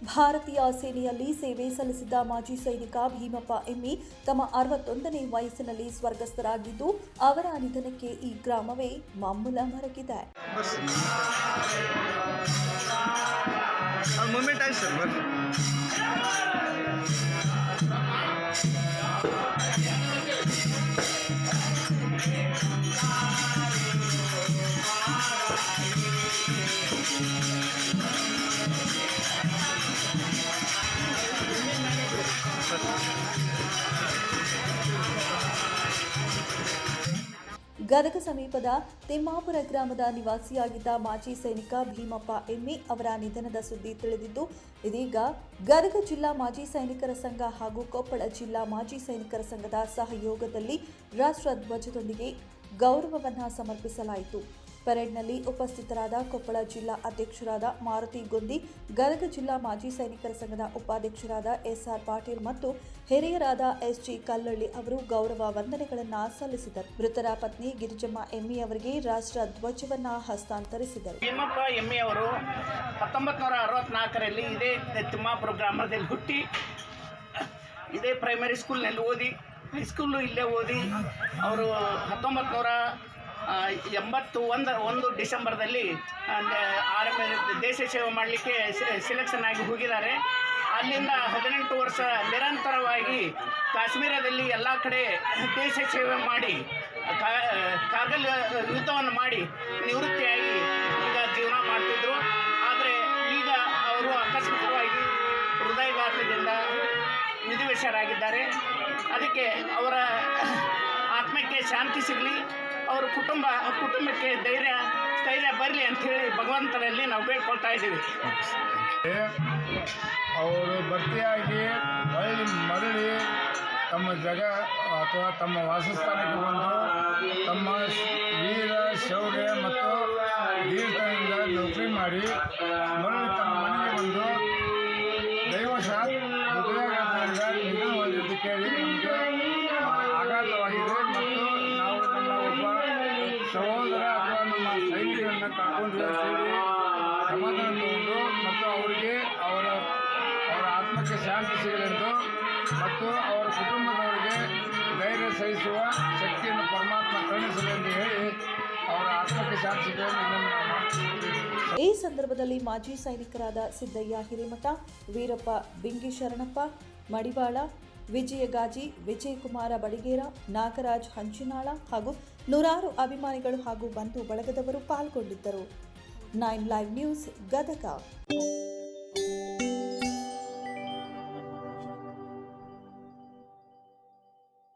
ಭಾರತೀಯ ಸೇನೆಯಲ್ಲಿ ಸೇವೆ ಸಲ್ಲಿಸಿದ್ದ ಮಾಜಿ ಸೈನಿಕ ಭೀಮಪ್ಪ ಎಮ್ಮಿ ತಮ್ಮ ಅರವತ್ತೊಂದನೇ ವಯಸ್ಸಿನಲ್ಲಿ ಸ್ವರ್ಗಸ್ಥರಾಗಿದ್ದು, ಅವರ ನಿಧನಕ್ಕೆ ಈ ಗ್ರಾಮವೇ ಮಾಮೂಲ ಮರಗಿದೆ. ಗದಗ ಸಮೀಪದ ತಿಮ್ಮಾಪುರ ಗ್ರಾಮದ ನಿವಾಸಿಯಾಗಿದ್ದ ಮಾಜಿ ಸೈನಿಕ ಭೀಮಪ್ಪ ಎಮ್ಮಿ ಅವರ ನಿಧನದ ಸುದ್ದಿ ತಿಳಿದಿದ್ದು, ಇದೀಗ ಗದಗ ಜಿಲ್ಲಾ ಮಾಜಿ ಸೈನಿಕರ ಸಂಘ ಹಾಗೂ ಕೊಪ್ಪಳ ಜಿಲ್ಲಾ ಮಾಜಿ ಸೈನಿಕರ ಸಂಘದ ಸಹಯೋಗದಲ್ಲಿ ರಾಷ್ಟ್ರಧ್ವಜದೊಂದಿಗೆ ಗೌರವವನ್ನು ಸಮರ್ಪಿಸಲಾಯಿತು. ಪರೇಡ್ನಲ್ಲಿ ಉಪಸ್ಥಿತರಾದ ಕೊಪ್ಪಳ ಜಿಲ್ಲಾ ಅಧ್ಯಕ್ಷರಾದ ಮಾರುತಿ ಗೊಂದಿ, ಗದಗ ಜಿಲ್ಲಾ ಮಾಜಿ ಸೈನಿಕರ ಸಂಘದ ಉಪಾಧ್ಯಕ್ಷರಾದ ಎಸ್ಆರ್ ಪಾಟೀಲ್ ಮತ್ತು ಹಿರಿಯರಾದ ಎಸ್ಜಿ ಕಲ್ಲಳ್ಳಿ ಅವರು ಗೌರವ ವಂದನೆಗಳನ್ನು ಸಲ್ಲಿಸಿದರು. ಮೃತರ ಪತ್ನಿ ಗಿರಿಜಮ್ಮ ಎಮ್ಮಿ ಅವರಿಗೆ ರಾಷ್ಟ್ರ ಧ್ವಜವನ್ನ ಹಸ್ತಾಂತರಿಸಿದರು. ಎಮ್ಮಿ ಅವರು ಇದೇ ಹುಟ್ಟಿ, ಇದೇ ಪ್ರೈಮರಿ ಸ್ಕೂಲ್ನಲ್ಲಿ ಓದಿ ಹೈಸ್ಕೂಲು ಇಲ್ಲೇ ಓದಿ, ಅವರು ಹತ್ತೊಂಬತ್ತು ನೂರ ಎಂಬತ್ತು ಒಂದು ಒಂದು ಡಿಸೆಂಬರ್ದಲ್ಲಿ ಆರಂಭ ದೇಶ ಸೇವೆ ಮಾಡಲಿಕ್ಕೆ ಸೆಲೆಕ್ಷನ್ ಆಗಿ ಹೋಗಿದ್ದಾರೆ. ಅಲ್ಲಿಂದ ಹದಿನೆಂಟು ವರ್ಷ ನಿರಂತರವಾಗಿ ಕಾಶ್ಮೀರದಲ್ಲಿ ಎಲ್ಲ ಕಡೆ ದೇಶ ಸೇವೆ ಮಾಡಿ ಕಾರ್ಗಿಲ್ ಯುದ್ಧವನ್ನು ಮಾಡಿ ನಿವೃತ್ತಿಯಾಗಿ ಈಗ ಜೀವನ ಮಾಡ್ತಿದ್ರು. ಆದರೆ ಈಗ ಅವರು ಆಕಸ್ಮಿಕವಾಗಿ ಹೃದಯಘಾತದಿಂದ ವಿಧಿವಶರಾಗಿದ್ದಾರೆ. ಅದಕ್ಕೆ ಅವರ ಆತ್ಮಕ್ಕೆ ಶಾಂತಿ ಸಿಗಲಿ. ಅವರ ಕುಟುಂಬ, ಕುಟುಂಬಕ್ಕೆ ಧೈರ್ಯ, ಸ್ಥೈರ್ಯ ಬರಲಿ ಅಂಥೇಳಿ ಭಗವಂತನಲ್ಲಿ ನಾವು ಬೇಡ್ಕೊಳ್ತಾ ಇದ್ದೀವಿ. ಅವರು ಭರ್ತಿಯಾಗಿ ಹೊಳ್ಳಿ ಮರಳಿ ತಮ್ಮ ಜಗ ಅಥವಾ ತಮ್ಮ ವಾಸಸ್ಥಾನಕ್ಕೆ ಬಂದು ತಮ್ಮ ವೀರ, ಶೌರ್ಯ ಮತ್ತು ದೀರ್ಘದಿಂದ ನೌಕರಿ ಮಾಡಿ ಮರಳಿ ತಮ್ಮ ಮನೆಗೆ ಬಂದು ದೈವಶಾತ್, ಹೃದಯಾಘಾತದಿಂದ ನಿಧನವಾಗಿದ್ದು ಕೇಳಿ ಆಘಾತವಾಗಿದೆ. ಸೈನಿಕರನ್ನು ಕಳ್ಕೊಂಡ್ವಿ ಅಂತೇಳಿ ಸಮಾಧಾನ ತಗೊಂಡು ಮತ್ತು ಅವರಿಗೆ ಅವರ ಅವರ ಆತ್ಮಕ್ಕೆ ಶಾಂತಿ ಸಿಗಲೆಂದು ಮತ್ತು ಅವರ ಕುಟುಂಬದವರಿಗೆ ಧೈರ್ಯ ಸಹಿಸುವ ಶಕ್ತಿಯನ್ನು ಪರಮಾತ್ಮ ಕರುಣಿಸಲೆಂದು ಹೇಳಿ ಅವರ ಆತ್ಮಕ್ಕೆ ಶಾಂತಿ ಸಿಗಲೆಂದು ಈ ಸಂದರ್ಭದಲ್ಲಿ ಮಾಜಿ ಸೈನಿಕರಾದ ಸಿದ್ದಯ್ಯ ಹಿರೇಮಠ, ವೀರಪ್ಪ ಬಿಂಗಿ ಶರಣಪ್ಪ, ಮಡಿವಾಳ ವಿಜಯಗಾಜಿ, ವಿಜಯಕುಮಾರ ಬಡಿಗೇರ, ನಾಗರಾಜ್ ಹಂಚಿನಾಳ ಹಾಗೂ ನೂರಾರು ಅಭಿಮಾನಿಗಳು ಹಾಗೂ ಬಂಧು ಬಳಗದವರು ಪಾಲ್ಗೊಂಡಿದ್ದರು. Nine live news Gadag.